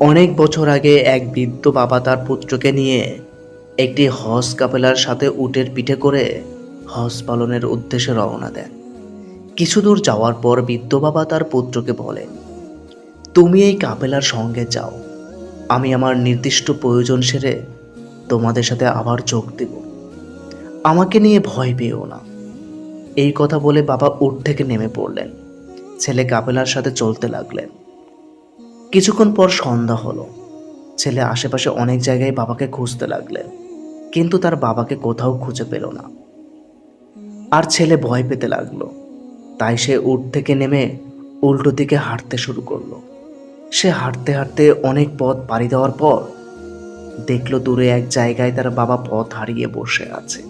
অনেক বছর আগে এক বৃদ্ধ বাবা তার পুত্রকে নিয়ে একটি হজ কাপেলার সাথে উটের পিঠে করে হজ পালনের উদ্দেশ্যে রওনা দেন। কিছু দূর যাওয়ার পর বৃদ্ধ বাবা তার পুত্রকে বলেন তুমি এই কাপেলার সঙ্গে যাও। আমি আমার নির্দিষ্ট প্রয়োজন সেরে তোমাদের সাথে আবার যোগ দেব। আমাকে নিয়ে ভয় পেও না। এই কথা বলে বাবা উট থেকে নেমে পড়লেন। ছেলে কাপেলার সাথে চলতে লাগলেন। কিছুক্ষণ পর সন্ধ্যা হলো। ছেলে আশেপাশে অনেক জায়গায় বাবাকে খুঁজতে লাগলেন, কিন্তু তার বাবাকে কোথাও খুঁজে পেল না। আর ছেলে ভয় পেতে লাগল, তাই সে উঠ থেকে নেমে উল্টো দিকে হাঁটতে শুরু করল। সে হাঁটতে হাঁটতে অনেক পথ পাড়ি দেওয়ার পর দেখল দূরে এক জায়গায় তার বাবা পথ হারিয়ে বসে আছে।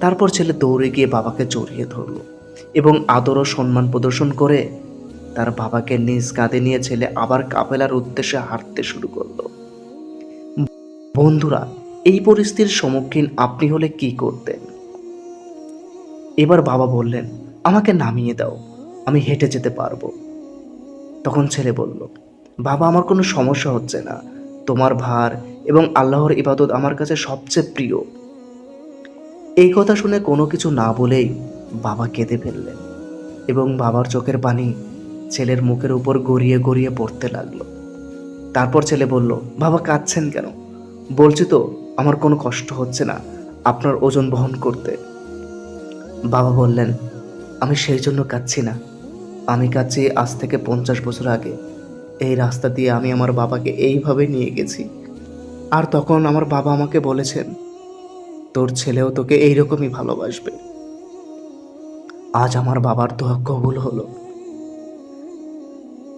তারপর ছেলে দৌড়ে গিয়ে বাবাকে জড়িয়ে ধরলো এবং আদর ও সম্মান প্রদর্শন করে তার বাবাকে নিজ কাঁধে নিয়ে ছেলে আবার কাপেলার উদ্দেশ্যে হাঁটতে শুরু করল। বন্ধুরা, এই পরিস্থিতির সম্মুখীন আপনি হলে কি করতেন? এবার বাবা বললেন, আমাকে নামিয়ে দাও, আমি হেঁটে যেতে পারব। তখন ছেলে বলল, বাবা, আমার কোনো সমস্যা হচ্ছে না। তোমার ভার এবং আল্লাহর ইবাদত আমার কাছে সবচেয়ে প্রিয়। এই কথা শুনে কোনো কিছু না বলেই বাবা কেঁদে ফেললেন এবং বাবার চোখের পানি ছেলের মুখের উপর গড়িয়ে গড়িয়ে পড়তে লাগল। তারপর ছেলে বলল, বাবা, কাঁদছেন কেন? বলছি তো, আমার কোনো কষ্ট হচ্ছে না, আপনার ওজন বহন করতে। বাবা বললেন, আমি সেই জন্য কাঁদছি না। আমি কাঁদছি আজ থেকে পঞ্চাশ বছর আগে। এই রাস্তা দিয়ে আমি আমার বাবাকে এইভাবে নিয়ে গেছি। আর তখন আমার বাবা আমাকে বলেছেন, তোর ছেলেও তোকে এইরকমই ভালোবাসবে। আজ আমার বাবার দোয়া কবুল হলো।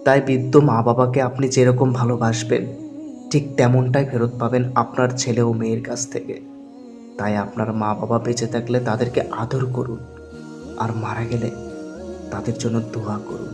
তাই বৃদ্ধ মা বাবাকে আপনি যেরকম ভালোবাসবেন, ঠিক তেমনটাই ফেরত পাবেন আপনার ছেলে ও মেয়ের কাছ থেকে। তাই আপনার মা বাবা বেঁচে থাকলে তাদেরকে আদর করুন আর মারা গেলে তাদের জন্য দোয়া করুন।